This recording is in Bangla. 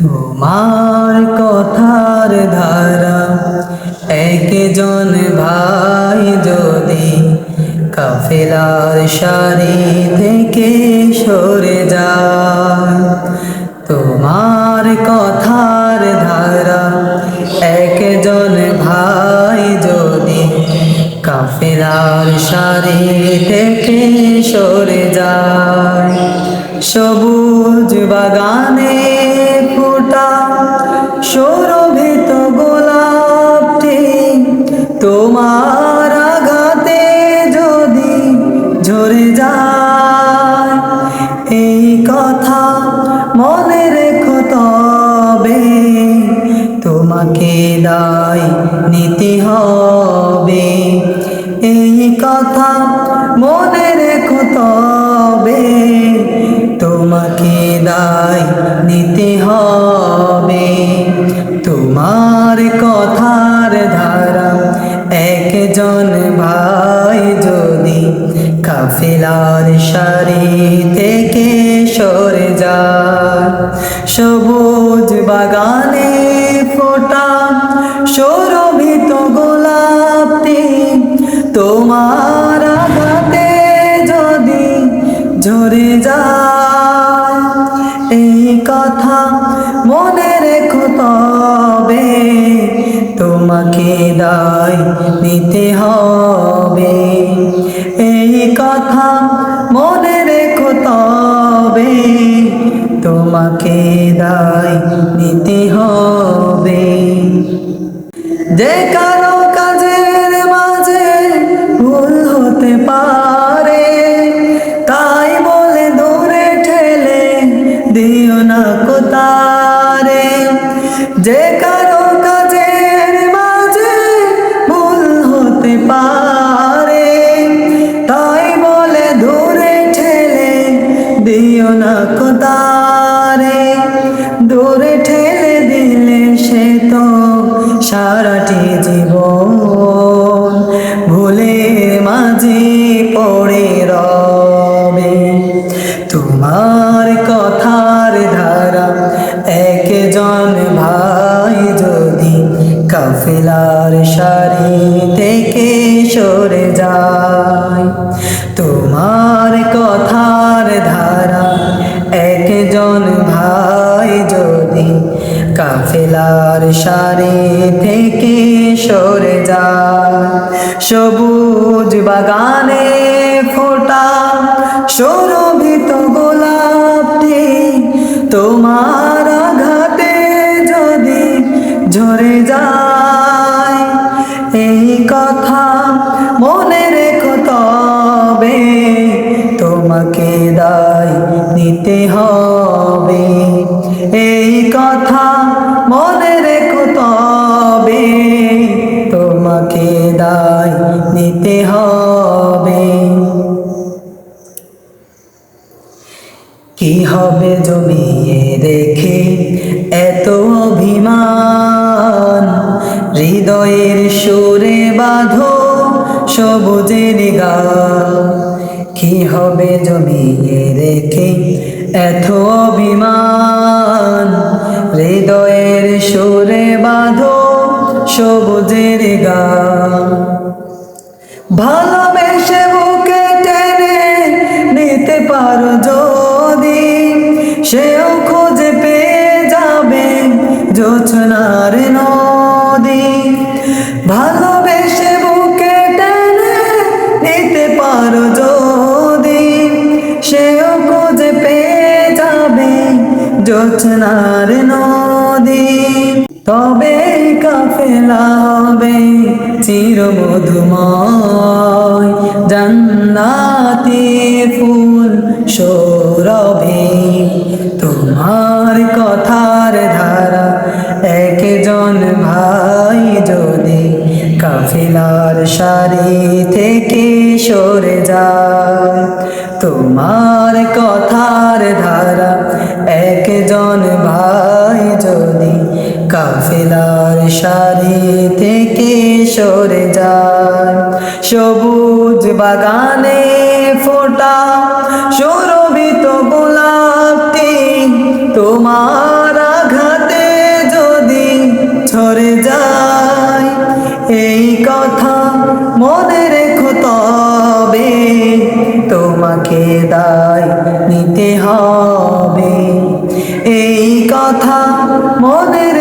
তোমার কথার ধারা, একজন ভাই যদি কাফেলার সারি থেকে সরে যায়, তোমার কথার ধারা, একজন ভাই যদি কাফেলার সারি থেকে সরে যায়, সবুজ বাগানে কথা মনে রেখো তবে। তোমাকে দায় নিতে হবে। এই কথা মনে রেখো তবে। তোমাকে দায় নিতে হবে। তোমার কথার ধারা একজন ভাই যদি কাফেলার সারি থেকে সরে যায় সবুজ বাগানে ফোটা, সৌরভিত গোলাপটি তোমার আঘাতে যদি ঝরে যায়। এই কথা মনে রেখো তবে তোমাকে দায় নিতে হবে। এই কথা মনে তোমাকে দায় নিতে হবে। যে কারও কাজের মাঝে ভুল হতে পারে, তাই বলে দূরে ঠেলে দিও না কোতারে। যে কারও কাজের মাঝে ভুল হতে পারে, তাই বলে দূরে ঠেলে দিও না কোতারে। দূরে ঠেলে দিলে সে তো সারাটি জীবন ভুলের মাঝে পড়ে রবে। তোমার কথার ধারা একজন ভাই যদি কাফিলার সারি থেকে সরে যায়, তোমার কাফেলার সারি থেকে সরে যা। সবুজ বাগানে ফোটা সৌরভিত গোলাপটি তোমার আঘাতে যদি ঝরে যায়। এই কথা মনে রেখো তবে, তোমাকে দায় নিতে হবে। এই কথা কি হবে জমিয়ে রেখে এত অভিমান? হৃদয়ের সুরে বাঁধো সবুজের গান। কি হবে জমিয়ে রেখে এত অভিমান? হৃদয়ের সুরে বাঁধো সবুজের গান। ভালোবেসে বুকে টেনে নিতে পারো যদি, সেও খুঁজে পেয়ে যাবে জোছনার নদী। তবে কাফেলা হবে চির মধুময় জান্নাতি ফুল সৌরভে। তোমার কথার কাফেলার সারি থেকে সরে যায় তোমার কথার ধারা একজন ভাই যদি কাফিলার সারি থেকে সরে যায় সবুজ বাগানে কথা মনে রেখো তবে। তোমাকে দায় নিতে হবে। এই কথা মনে